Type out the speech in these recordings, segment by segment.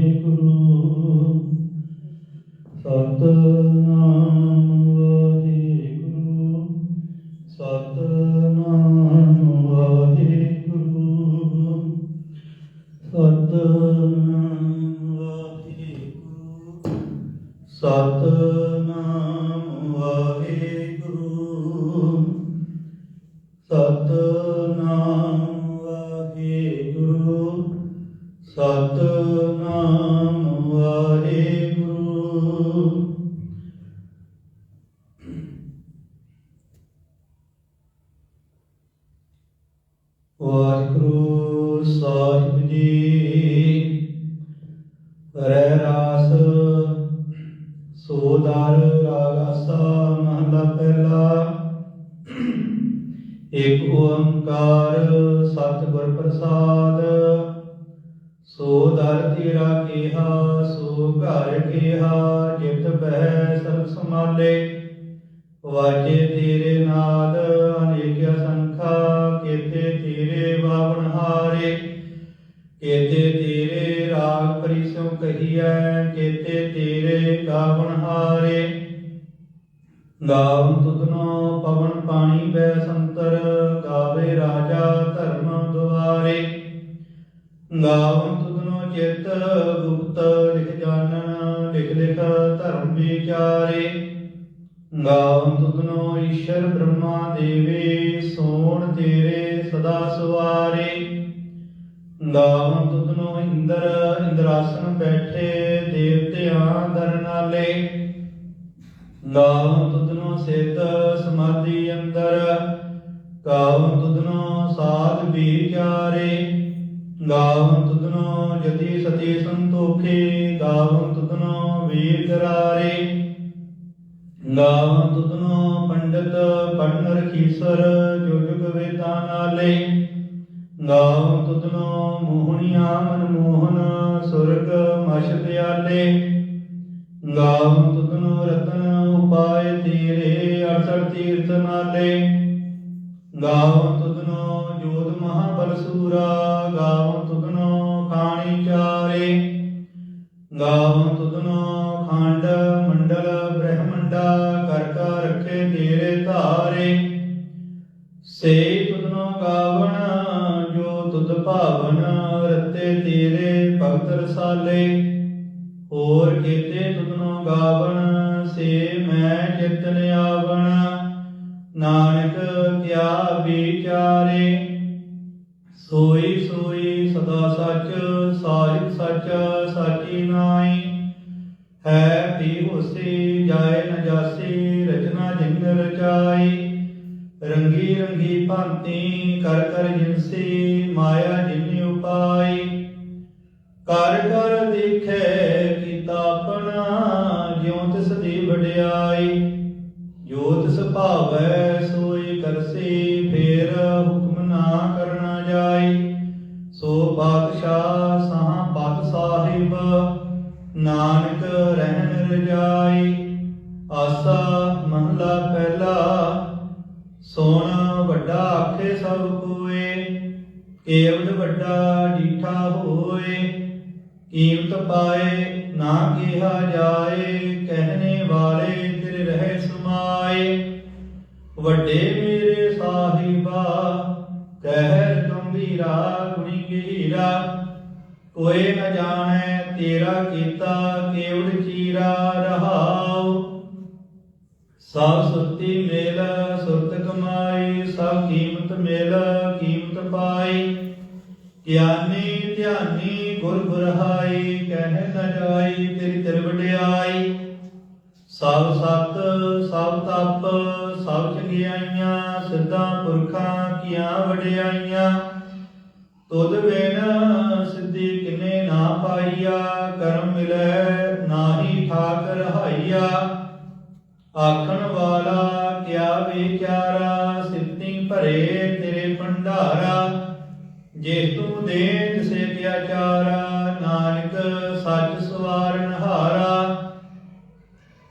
हे गुरु ਧਰਮ ਵਿਚਾਰੇ ਗਾਵ ਤੁਧਨੋ ਈਸ਼ਰ ਬ੍ਰਹਮਾ ਦੇਵੇ, ਸੋਣ ਤੇਰੇ ਸਦਾ ਸਵਾਰੇ। ਗਾਵ ਤੁਧਨੋ ਇੰਦਰ, ਇੰਦਰਾਸਨ ਬੈਠੇ, ਦੇਵਤਿਆਂ ਦਰਨਾਲੇ ਨਾਲੇ। ਗਾਵ ਤੁਧਨੋ ਸਿੱਧ, ਸਮਾਧੀ ਅੰਦਰ। ਗਾਵ ਤੁਧਨੋ ਸਾਧ ਵਿਚਾਰੇ ਗਾਵ ਤੁਧਨੋ ਜਤੀ ਸਤੀ ਸੰਤੋਖੇ, ਗਾਵ ਤੁਧਨੋ ਵੀਰ ਕਰਾਰੇ। ਗਾਵ ਤੁਧਨੋ ਪੰਡਤ ਪੜਨ ਰਖੀਸਰ ਜੋ ਜੁਗ ਵੇਦਾਂ ਨਾਲੇ। ਗਾਵ ਤੁਧਨੋ ਮੋਹਣੀਆਂ ਮਨ ਮੋਹਨ ਸੁਰਗ ਮਛ ਦਿਆਲੇ ਗਾਵ ਤੁਧਨੋ ਰਤਨ ਉਪਾਏ ਤੇਰੇ ਅਰਸਰ ਤੀਰਥ ਨਾਲੇ। ਗਾਵ ਤੁਧਨੋ ਜੋਤ ਮਹਾਬਲ ਸੂਰਾ। ਗਾਵ ਤੁਧਨੋ ਖਾਣੀ ਚਾਰੇ ਗਾਵ ਤੁਧਨੋ ਖੰਡ ਮੰਡਲ ਬ੍ਰਹਮੰਡਾ ਕਰ ਕਾ ਰਖੇ ਤੇਰੇ ਧਾਰੇ। ਸੇ ਤੁਧਨੋ ਗਾਵਣ ਜੋ ਤੁਧ ਭਾਵਨ, ਰਤੇ ਤੇਰੇ ਭਗਤ ਰਸਾਲੇ। ਕਰ ਕਰ ਦੇਖੈ ਕੀਤਾ ਆਪਣਾ ਜਿਉ ਤਿਸ ਦੀ ਵਡਿਆਈ ਜੋ ਤਿਸ ਭਾਵੈ ਕੇਵਲ ਚੀਰਾ ਰਹਾਉ। ਸਭ ਸੁਰਤੀ ਮੇਲ, ਸੁਰਤ ਕਮਾਈ, ਸਭ ਕੀਮਤ ਮੇਲ, ਕੀਮਤ ਪਾਈ। ਗਿਆਨੀ ਧਿਆਨੀ ਗੁਰ ਬੁਰਹਾਈ, ਕਹਿ ਨ ਜਾਈ ਤੇਰੀ ਤਿਰ ਵਡਿਆਈ ਸਭ ਸਤ, ਸਭ ਤਪ, ਸਭ ਚੰਗਿਆਈਆਂ, ਸਿੱਧਾ ਪੁਰਖਾਂ ਕੀਆਂ ਵਡਿਆਈਆਂ। ਤੁਧ ਬਿਨ ਸਿੱਧੀ ਕਿਨੇ ਨਾ ਪਾਈਆ, ਕਰਮ ਮਿਲੈ ਨਾਹੀ ਠਾਕ ਰਹਾਈਆ ਆਖਣ ਵਾਲਾ, ਕਿਆ ਵਿਚਾਰਾ, ਸਿੱਧੀ ਭਰੇ ਤੇਰੇ ਭੰਡਾਰਾ। ਜੇ ਤੂੰ ਦੇ ਤਿਸੇ ਤਿਆਚਾਰਾ ਨਾਨਕ ਸੱਚ ਸਵਾਰਨ ਹਾਰਾ।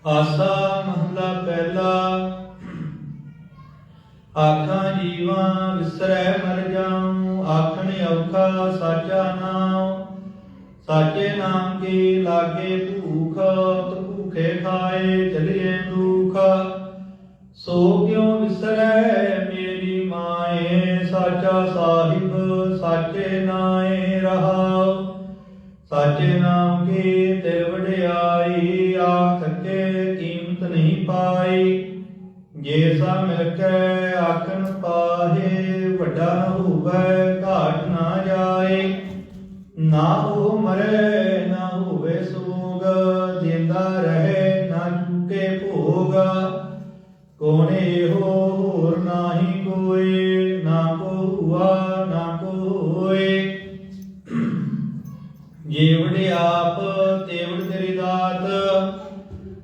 ਆਸਾ ਮਹਲਾ ਪਹਿਲਾ। ਆਖਾਂ ਜੀਵਾਂ ਵਿਸਰੈ ਮਰ ਜਾਉ। ਆਖਣ ਔਖਾ ਸਾਚਾ ਨਾਮ ਸਾਚੇ ਨਾਮ ਕੀ ਲਾਗੇ ਭੂਖ ਤ ਭੂਖੇ ਖਾਏ ਚਲਿਏ ਦੁਖ। ਸੋ ਕਿਉ ਵਿਸਰੈ ਮੇਰੀ ਮਾਏ, ਸਾਚਾ ਸਾਹਿਬ ਸਾਚੇ ਨਾਏ ਰਹਾਉ। ਸਾਚੇ ਨਾਮ ਕੀ ਤੇ ਵਡਿਆਈ, ਆਖ ਸਕੇ ਕੀਮਤ ਨਹੀਂ ਪਾਈ। ਜੇ ਸਾ ਮਿਲ ਕੇ ਆਖਣ ਪਾਹੇ ਵੱਡਾ ਹੋਵੇ, ਘਾਟ ਨਾ ਜਾਏ। ਨਾ ਉਹ ਮਰੇ, ਨਾ ਹੋਵੇ ਸੋਗ। ਜਿੰਦਾ ਰਹੇ, ਨਾ ਚੁਕੇ ਭੋਗ। ਕੋਣ ਇਹੋ ਹੋਰ ਨਾਹੀ ਕੋਈ ਨਾ ਕੋ ਹੁਆ ਨਾ ਕੋ ਹੋਏ। ਜੀਵੜ ਆਪ ਤੇਵੜ ਤੇਰੀ ਦਾਤ।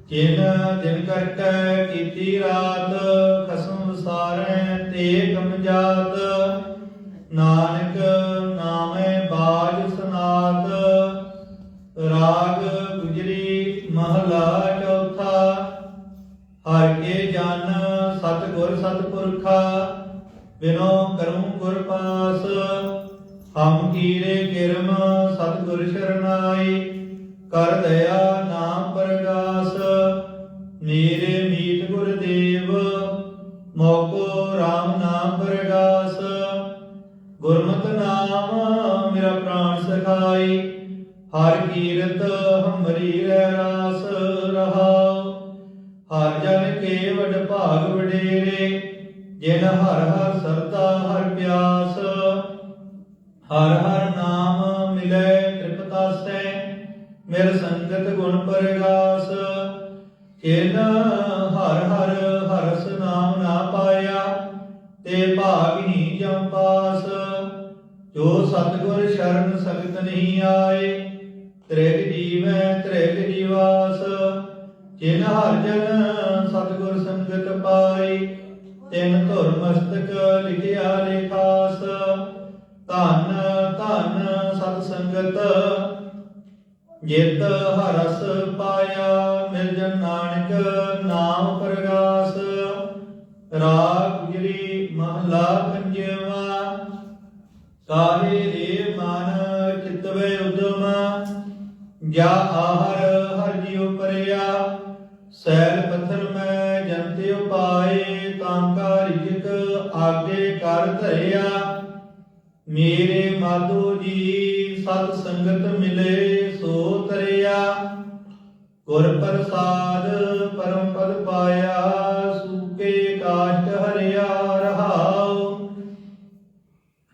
ਜਿਨ ਦਿਨ ਕਰਕੇ ਕੀਤੀ ਰਾਤ। ਖਸਮ ਵਿਸਾਰੈ ਤੇ ਕਮ ਨਾਨਕ ਨਾਮੇ ਬਾਜ ਸਨਾਤ, ਰਾਗ ਗੁਜਰੀ ਮਹਲਾ ਚੌਥਾ, ਹਰ ਕੇ ਜਨ ਸਤ ਗੁਰ ਸਤਪੁਰਖਾ, ਬਿਨੋ ਕਰਮ ਗੁਰ ਪਾਸ, ਹਮ ਕੀਰੇ ਕਿਰਮ ਸਤਗੁਰ ਸ਼ਰਨਾਈ, ਕਰ ਦਇਆ ਗੁਰਮਤਿ ਨਾਮ ਮੇਰਾ ਪ੍ਰਾਣ ਸਖਾਈ, ਹਰ ਕੀਰਤ ਹਮਰੀ ਰਹਿ ਰਾਸ ਰਹਾਉ। ਹਰ ਜਨ ਕੇ ਵਡ ਭਾਗ ਵਡੇਰੇ, ਜਿਨ ਹਰ ਹਰ ਸਰਦਾ ਹਰ ਪਿਆਸ। ਹਰ ਹਰ ਨਾਮ ਮਿਲੇ ਤ੍ਰਿਪਤਾਸੈ ਮੇਰ ਸੰਗਤ ਗੁਣ ਪਰਗਾਸ। ਕਿਨ ਹਰ ਹਰ ਹਰਸ ਨਾਮ ਨਾ ਪਾਇਆ, ਤੇ ਭਾਗਿਨੀ ਜਮ ਪਾਸ। ਜੋ ਸਤਗੁਰ ਸ਼ਰਨ ਸਗਤ ਨਹੀਂ ਆਏ, ਤ੍ਰਿਗ ਜੀਵੈ ਤ੍ਰਿਗ ਜੀਵਾਸ ਜਿਨ ਹਰ ਜਨ ਸਤਗੁਰ ਸੰਗਤ ਪਾਈ ਤਿਨ ਧੁਰ ਮਸਤਕ ਲਿਖਿਆ ਲੇਖਾਸ। ਧੰਨ ਧੰਨ ਸਤ ਸੰਗਤ, ਜਿਤ ਹਰਸ ਪਾਇਆ, ਮਿਲ ਜਨ ਨਾਨਕ ਨਾਮ ਪ੍ਰਗਾਸ। ਰਾਗ ਗੁਜਰੀ ਮਹਲਾ ਕਾਹੇ ਰੇ ਮਨ ਚਿਤਵੇ ਉਦਮ ਜਾ ਆਹਰ ਹਰ ਜਿਉ ਪਰਿਆ। ਸੈਲ ਪੱਥਰ ਮੈਂ ਜੰਤੇ ਉਪਾਏ, ਤਾਂ ਕਾ ਰਿਜਕ ਆਗੇ ਕਰ ਧਰਿਆ। ਮੇਰੇ ਮਾਧੋ ਜੀ ਸਤ ਸੰਗਤ ਮਿਲੇ, ਸੋ ਤਰਿਆ। ਗੁਰ ਪ੍ਰਸਾਦ ਪਰਮ ਪਦ ਪਾਇਆ, ਸੂਕੇ ਕਾਸ਼ਟ ਹਰਿਆ ਰਹਾਉ।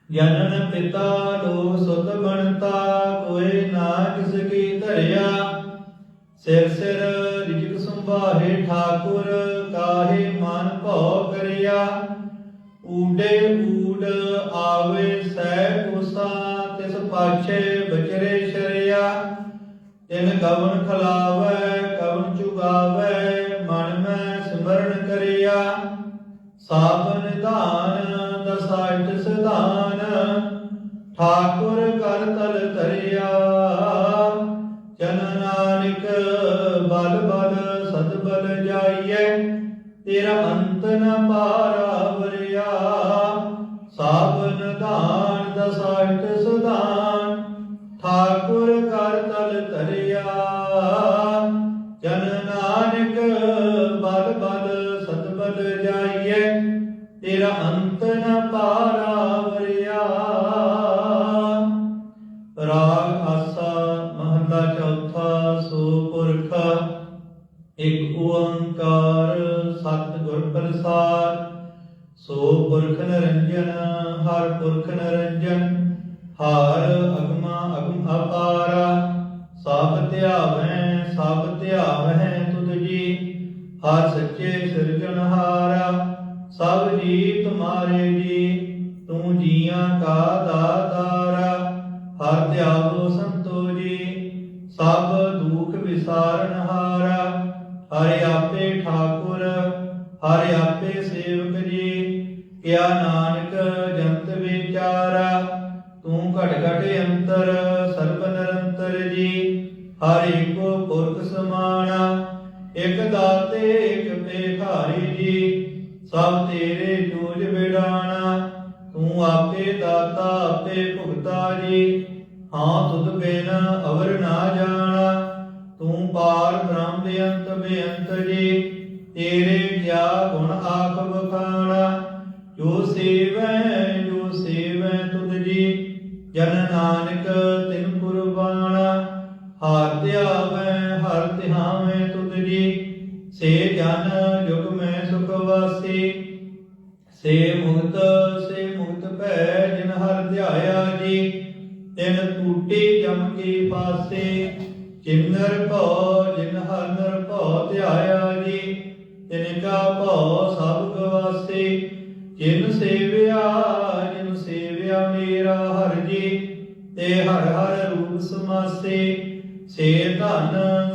ਜਨਨ ਪਿਤਾ ਲੋ ਸੁਧ ਬਣਤਾ ਕੋਏ ਨਾ ਕਿਸ ਕੀ ਧਰਿਆ। ਸਿਰ ਸਿਰ ਰਿਜਕ ਸੰਭਾਹੇ ਠਾਕੁਰ, ਕਾਹੇ ਮਨ ਭਉ ਕਰਿਆ। ਊਡੇ ਊਡ ਆਵੇ ਸਹਿ ਕੁਸਾ, ਤਿਸ ਪਾਛੇ ਬਚਰੇ ਸ਼ਰਿਆ। ਤਿਨ ਕਵਨ ਖਲਾਵੇ ਕਵਨ ਚੁਗਾਵੇ, ਮਨ ਮੈਂ ਸਿਮਰਨ ਕਰਿਆ। ਸਾਬਨ ਨਿਧਾਨ, ਦਸਾਇਟ ਸਿਧਾਨ ਠਾਕੁਰ ਕਰ ਤਲ ਧਰਿਆ। ਜਨ ਨਾਨਕ ਬਲ ਬਲ ਸਤ ਬਲ ਜਾਈਐ, ਤੇਰਾ ਅੰਤ ਨ ਪਾਰਾ ਵਰਿਆ ਸਾਬਨ ਦਾਨ ਦਸਾਇਟ ਸੁਦਾਨ, ਠਾਕੁਰ ਕਰ ਤਲ ਤਰਿਆ ਜਨ ਨਾਨਕ ਬਲ ਬਲ ਸਤ ਬਲ ਜਾਈਐ, ਤੇਰਾ ਅੰਤ ਨ ਪਾਰਾ ਰਾਗ ਆਸਾ ਮਹਲਾ ਚੌਥਾ, ਸੋ ਪੁਰਖ, ਇਕ ਓੰਕਾਰ, ਸਤ ਗੁਰ ਪ੍ਰਸਾਦ। ਸੋ ਪੁਰਖ ਨਿਰੰਜਨ, ਹਰ ਪੁਰਖ ਨਰੰਜਨ। ਇਕ ਦਾਤੇ, ਇਕ ਭੇਖਾਰੀ ਜੀ, ਸਭ ਤੇਰੇ ਜੋਜ ਵਿਡਾਣਾ ਤੂੰ ਆਪੇ ਦਾਤਾ, ਆਪੇ ਭੁਗਤਾ ਜੀ, ਹਾਂ ਤੁਧ ਬਿਨ ਅਵਰ ਨਾ ਜਾਣਾ। ਤੂੰ ਪਾਰ ਬ੍ਰਹਮ ਬੇਅੰਤ ਬੇਅੰਤ ਜੀ, ਤੇਰੇ ਕਿਆ ਗੁਣ ਆਖ ਬਖਾਣਾ ਜੋ ਸੇਵੈ ਜੋ ਸੇਵੈ ਤੁਧ ਜੀ, ਜਨ ਨਾਨਕ ਤਿਨ ਕੁਰਬਾਨਾ। ਹਰ ਧਿਆਵੈ ਹਰ ਧਿਆਵੈ ਸੇ ਜਨ ਜੁਗ ਮੈਂ ਸੁਖ ਵਾਸੀ, ਸੇ ਮੁਕਤ ਸੇ ਮੁਕਤ ਭੈ ਜਿਨ ਹਰ ਧਿਆਇਆ ਜੀ, ਤਿਨ ਟੂਟੀ ਜਮ ਕੀ ਫਾਸੇ ਕਿੰਨਰ ਭਉ, ਜਿਨ ਹਰ ਨਰ ਭਉ ਧਿਆਇਆ ਜੀ, ਤਿਨ ਕਾ ਭਉ ਸਭ ਗਵਾਸੇ, ਜਿਨ ਸੇਵਿਆ ਜਿਨ ਸੇਵਿਆ ਮੇਰਾ ਹਰ ਜੀ, ਤੇ ਹਰ ਹਰ ਰੂਪ ਸਮਾਸੇ, ਸੇ ਧਨ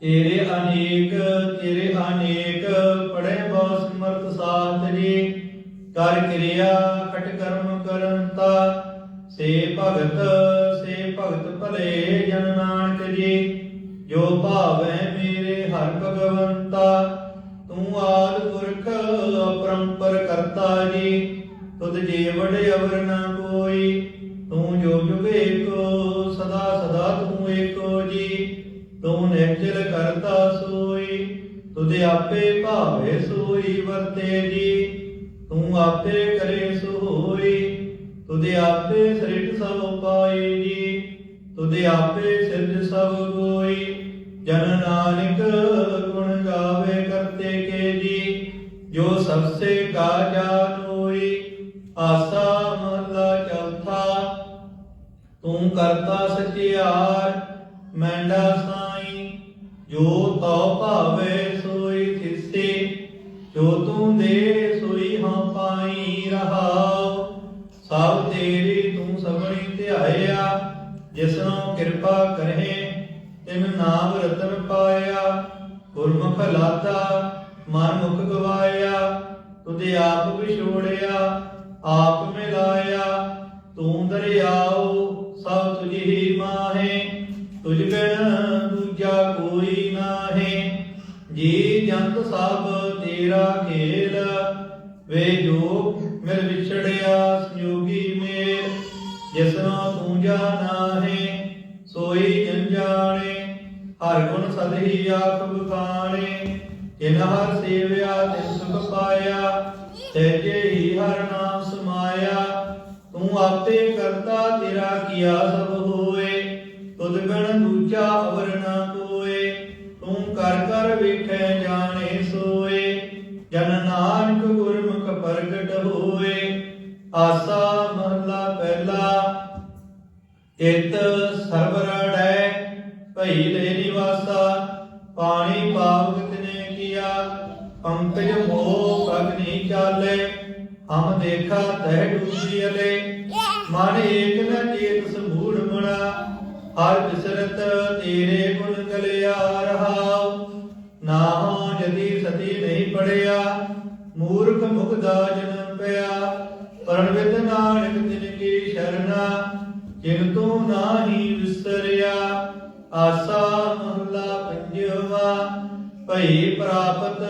ਤੇਰੇ ਅਨੇਕ ਤੇਰੇ ਅਨੇਕ ਪੜੇ ਬਹੁ ਸਮਰਥ ਸਾਥ ਕਰ ਕਿਰਿਆ, ਖਟ ਕਰਮ ਕਰੰਤਾ ਸੇ ਭਗਤ ਸੇ ਭਗਤ ਭਲੇ ਜਨ ਨਾਨਕ ਜੀ। ਜੋ ਭਾਵੈ ਮੇਰੇ ਹਰ ਭਗਵੰਤਾ ਤੂੰ। ਆਦ ਪੁਰਖ ਅਪਰੰਪਰ ਕਰਤਾ ਜੀ। ਤੁਧ ਜੀਵੜ ਅਵਰ ਨਾ ਕਰਤਾ ਸੋਈ ਤੁਧ ਆਪੇ ਭਾਵੇ ਸੋਈ ਵਰਤੇ ਜੀ। ਤੂੰ ਆਪੇ ਕਰੇ ਸੋ ਹੋਈ ਆਪੇ ਸ੍ਰਿਟ ਸਭ ਪਾਈ ਜੀ। ਤੁਧ ਆਪੇ ਸਿਰਜ ਸਭ ਕੋਈ ਜਨ ਨਾਨਕ ਗੁਣ ਗਾਵੇ ਕਰਤੇ ਕੇ ਜੀ। ਜੋ ਸਭ ਸੇ ਕਾ ਜਾਨ ਹੋਈ ਆਸਾ ਮਹਲਾ ਚੌਥਾ। ਤੂੰ ਕਰਤਾ ਸਚਿਆਰ, ਮੈਂਡਾ ਜੋ ਤਉ ਭਾਵੇ ਸੋਈ ਥਿਸੇ ਜੋ ਤੂੰ ਦੇ ਹੀ ਹਰ ਨਾਮ ਸਮਾਇਆ, ਤੂੰ ਆਪੇ ਕਰਤਾ ਤੇਰਾ ਕੀਆ ਸਭ ਹੋਏ। ਤੁਧ ਬਿਨ ਦੂਜਾ ਅਵਰ ਨਾ ਕੋਏ, ਤੂੰ ਕਰ ਕਰ ਵੇਖੈ ਜਾਣੇ ਸੋਏ। ਜਨ ਨਾਨਕ ਗੁਰਮੁਖ ਪ੍ਰਗਟ ਹੋਏ, ਆਸਾ ਮਹਲਾ ਪਹਿਲਾ। ਇਤ ਸਰਵਰੜੈ ਭਈ ਲੈ ਨਿਵਾਸਾ, ਪਾਣੀ ਪਾਵਕ ਤਿਨੇ ਕੀਆ, ਪੰਕਜ ਮੋਹ ਅਗਨੀ ਚਾਲੇ। ਹਮ ਦੇਖਾ ਤਹਿ ਡੂਬੀ ਅਲੇ ਮਨ ਏਕ ਨ ਚੇਤ ਸਮੂੜ ਮਣਾ, ਹਰ ਬਿਸਰਤ ਤੇਰੇ ਗੁਣ ਗਲਿਆ ਰਹਾਉ। ਨਾਹੋ ਜਦੀ ਸਤੀ ਨਹੀਂ ਪੜਿਆ, ਮੂਰਖ ਮੁਗਦਾ ਜਨਮ ਪਿਆ। ਪਰਣਵਿਤ ਨਾਨਕ ਤਿਨ ਕੀ ਸ਼ਰਨਾ, ਜਿਨ ਤੂੰ ਨਾਹੀ ਵਿਸਰਿਆ। ਆਸਾ ਮਹਲਾ ਪੰਜਵਾ, ਭਈ ਪ੍ਰਾਪਤ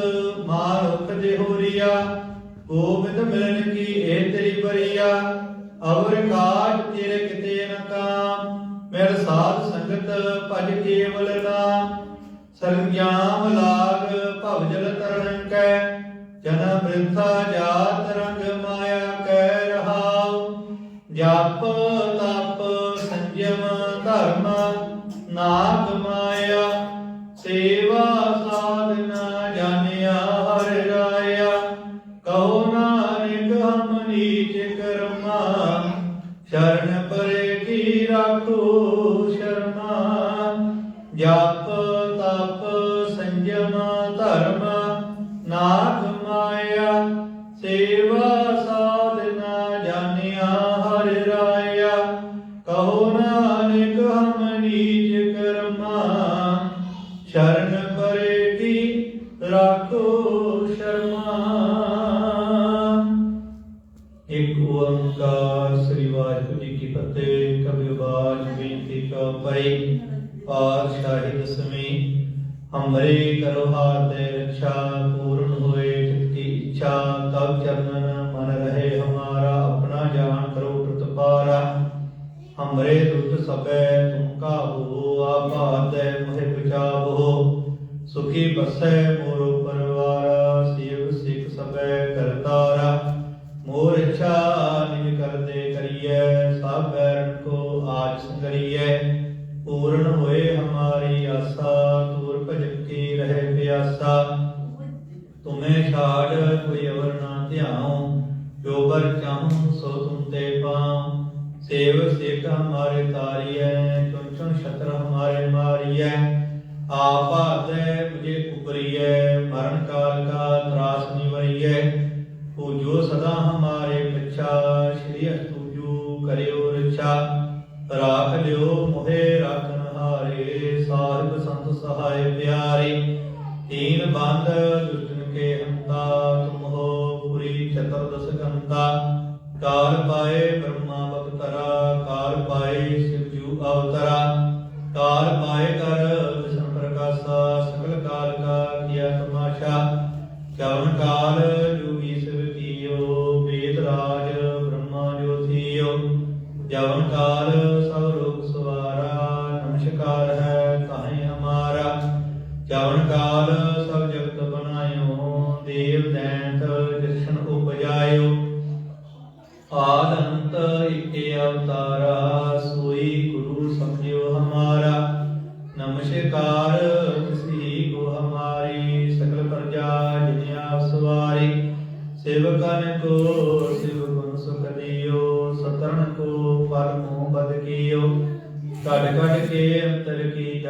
ਮਾਨੁਖ ਦੇ ਗੋਬਿੰਦ ਮਿਲਨ ਕੀ ਇਹ ਤੇਰੀ ਬਰੀਆ, ਅਵਰ ਕਾਜ ਤੇਰੇ ਕਿਤੇ ਨ ਕਾਮ। ਮੇਰ ਸਾਧ ਸੰਗਤ ਭਜ ਕੇਵਲ ਨਾਮ। ਸਰਗਿਆਮ ਲਾਗ ਭਵ ਜਲ ਤਰਣ ਕੈ, ਜਨ ਬ੍ਰਿਥਾ ਜਾਤ ਰੰਗ ਮਾਇਆ ਕੈ ਰਹਾਉ। ਜਪ ਤਪ ਸੰਜਮ ਧਰਮ ਨਾਗ ਮਾਇਆ ਸੇਵਾ ਮੈਂ ਕਰਤਾਰਾ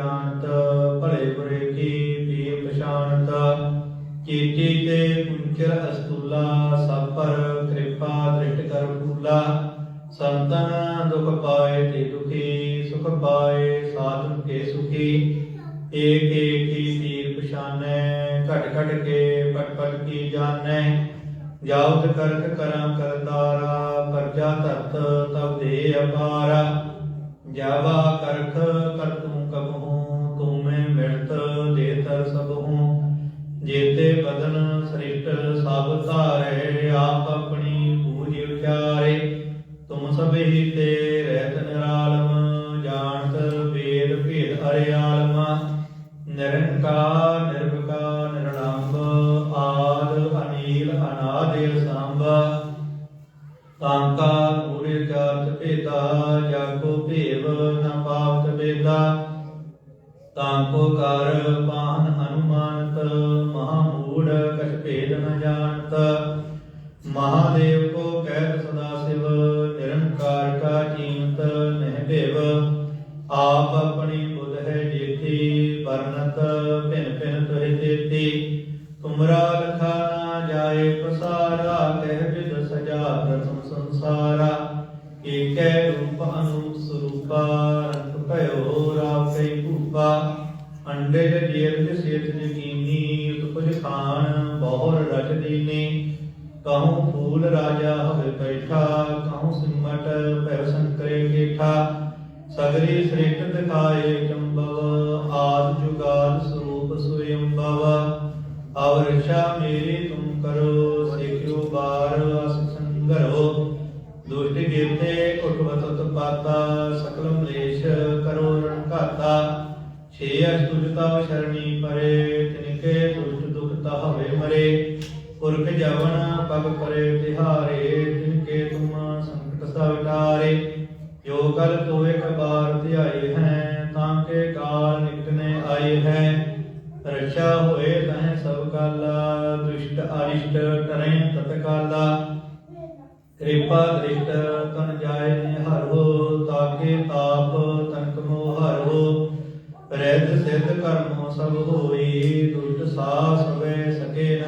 Hallelujah. ਕਰ ਕਹਉ ਸਿਮਟ ਪਰਸਨ ਕਰੇ ਕੇਠਾ ਸਗਰੀ ਸ੍ਰੇਟਤ ਕਾਏ ਚੰਬਵ ਸਿੱਧ ਸਿਧ ਕਰਮ ਸਭ ਹੋਈ ਦੁਸ਼ਟ ਸਾ ਸਵੇ ਸਕੇ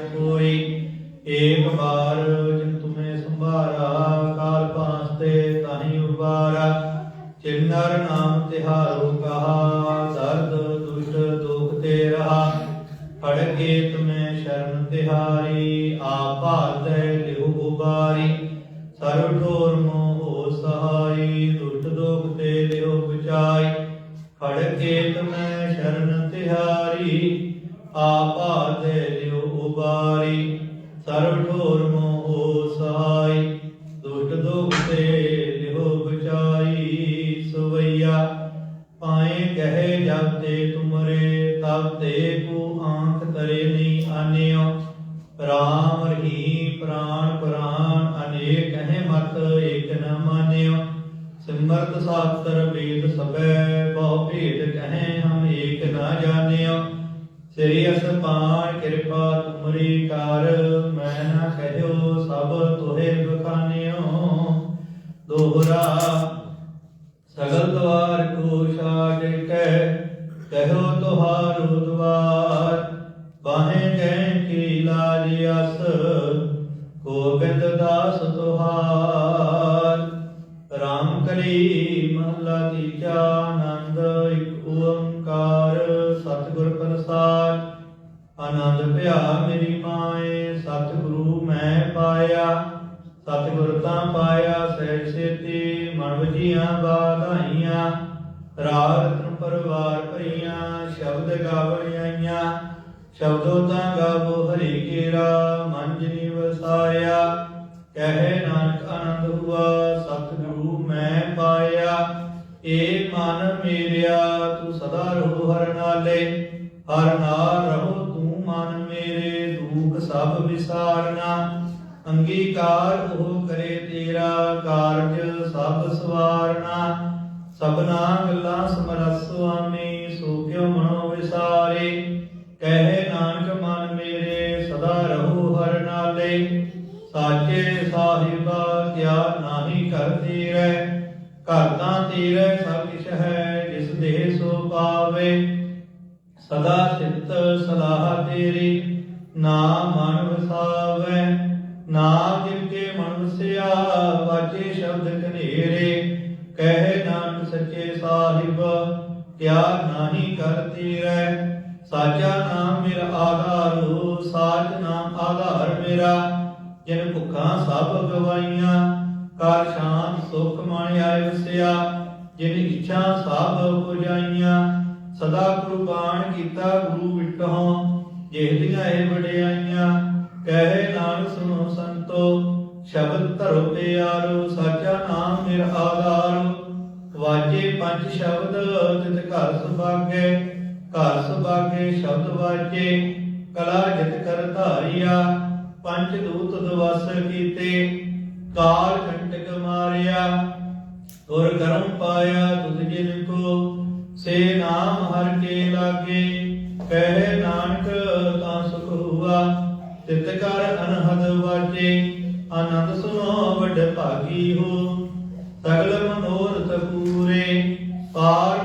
ਸਤਿਗੁਰ ਤਾਂ ਪਾਇਆ ਸਹਿ ਸੇਤੀ, ਮਨ ਵਜੀਆਂ ਬਾਧਾਈਆਂ, ਰਾਗ ਰਤਨ ਪਰਵਾਰ ਭਰੀਆਂ, ਸ਼ਬਦ ਗਾਵਣ ਆਈਆਂ। ਸ਼ਬਦੋ ਤਾਂ ਗਾਵੋ ਹਰੀ ਕੇਰਾ, ਮਨ ਜਿਨੀ ਵਸਾਇਆ ਕਹੇ ਨਾਨਕ ਆਨੰਦ ਹੁਆ, ਸਤਿਗੁਰੂ ਮੈਂ ਪਾਇਆ। ਏ ਮਨ ਮੇਰਿਆ, ਤੂੰ ਸਦਾ ਰਹੋ ਹਰ ਨਾਲੇ। ਹਰ ਨਾਲ ਰਹੋ ਤੂੰ ਮਨ ਮੇਰੇ, ਦੁਖ ਸਭ ਵਿਸਾਰਨਾ। ਅੰਗੀਕਾਰ ਉਹ ਕਰੇ ਤੇਰਾ ਕਾਰਜ, ਸਭ ਸਵਾਰਨਾ। ਸਭਨਾ ਗੱਲਾਂ ਸਮਰਸ ਸੁਆਮੀ ਸੋ ਕਿਉ ਮਨੋ ਵਿਸਾਰੇ। ਕਹੇ ਨਾਨਕ, ਮਨ ਮੇਰੇ, ਸਦਾ ਰਹੋ ਹਰ ਨਾਲੇ। ਸਾਚੇ ਸਾਹਿਬਾ, ਕਿਆ ਨਾਹੀ ਕਰ ਤੇਰੇ। ਘਰ ਤੇਰੇ, ਸਭ ਕਿਛ ਹੈ, ਜਿਸ ਦੇ ਸੋ ਪਾਵੇ। ਸਦਾ ਚਿੱਤ ਸਲਾਹ ਤੇਰੀ, ਨਾ ਮਨ ਵਸਾਵੇ। ਨਾ ਜਿਨ ਮਨ ਵਸਿਆ ਵਾਜੇ ਸ਼ਬਦ ਕਨੇਰੇ ਕਹੇ ਨਾਨਕ ਸੱਚੇ ਸਾਹਿਬ, ਕਿਆ ਨਾਹੀ ਕਰ ਤੇਰੇ, ਸਾਚਾ ਨਾਮ ਮੇਰਾ ਆਧਾਰੋ ਸਾਚ ਨਾਮ ਆਧਾਰ ਮੇਰਾ, ਜਿਨ ਭੁੱਖਾਂ ਸਭ ਗਵਾਈਆਂ ਕਰ ਸ਼ਾਂਤ ਸੁਖ ਮਨ ਆਇ ਵਸਿਆ, ਜਿਨ ਇੱਛਾ ਸਭ ਪੁਜਾਈਆਂ ਸਦਾ ਕੁਰਬਾਨ ਕੀਤਾ ਗੁਰੂ ਵਿਟਹੁ, ਜਿਹਦੀਆਂ ਇਹ ਵਡਿਆਈਆਂ ਕਹੇ ਨਾਨਕ ਸੁਨੋ ਸੰਤੋ, ਸ਼ਬਦ ਧਰੋ ਪਿਆਰੋ ਸਾਚਾ ਨਾਮ ਮੇਰਾ ਆਧਾਰ। ਵਾਜੇ ਪੰਜ ਸ਼ਬਦ ਤਿਤ ਘਰ ਸੁਭਾਗੇ ਘਰ ਸੁਭਾਗੇ ਸ਼ਬਦ ਵਾਜੇ, ਕਲਾ ਜਿਤ ਕਰ ਧਾਰਿਆ, ਪੰਜ ਦੂਤ ਦਵਸ ਕੀਤੇ, ਕਾਲ ਕੰਟਕ ਮਾਰਿਆ। ਤੁਰ ਕਰਮ ਪਾਇਆ ਤੁਧ ਜਿਨ ਕੋ, ਸੇ ਨਾਮ ਹਰ ਕੇ ਲਾਗੇ, ਕਹੇ ਨਾਨਕ ਤਾਂ ਸੁਖ ਹੁਆ। ਤਿਤ ਕਰ ਅਨਹਦ ਵਾਜੇ ਆਨੰਦ ਸੁਨੋ ਵੱਡ ਭਾਗੀ ਹੋ। ਸਗਲ ਮਨੋਰਥ ਪੂਰੇ ਪਾਰ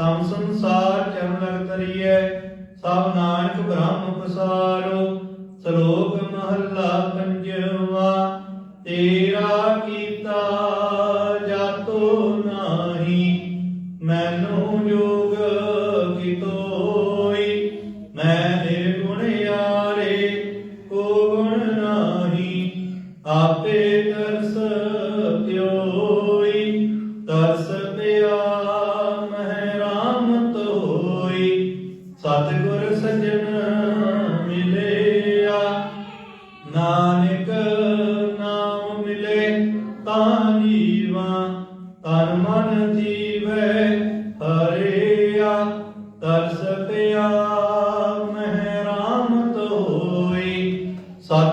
ਤਮ ਸੰਸਾਰ ਚਰਨ ਲਗ ਤਰੀਐ ਸਭ ਨਾਨਕ ਬ੍ਰਹਮ ਪਸਾਰੋ ਸ਼ਲੋਕ ਮਹੱਲਾ ਪੰਜਵਾ ਤੇਰਾ Só